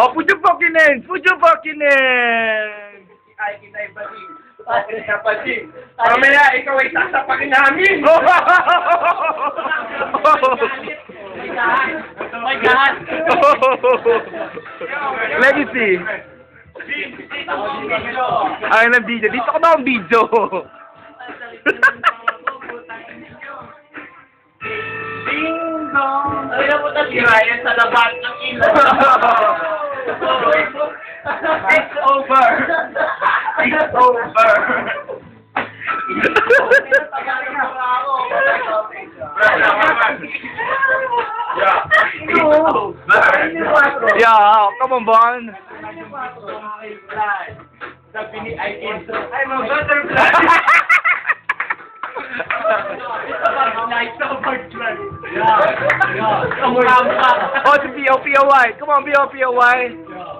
Oh, put your fucking hands! Put your fucking hands! Ay, kita iba din. Okay, dapat din. Mamaya, ikaw ay sasapakin namin. Oh my God. Legacy. Ay, ng video. Dito ko ba ang video? Ding dong. Ay, napunta si Ryan sa labat ng ilo. it's over. It's over. yeah. Oh, come on, Bon. I'm a butterfly. Yeah, yeah. Oh, it's B-O-P-O-Y. Come on, B-O-P-O-Y. Yeah.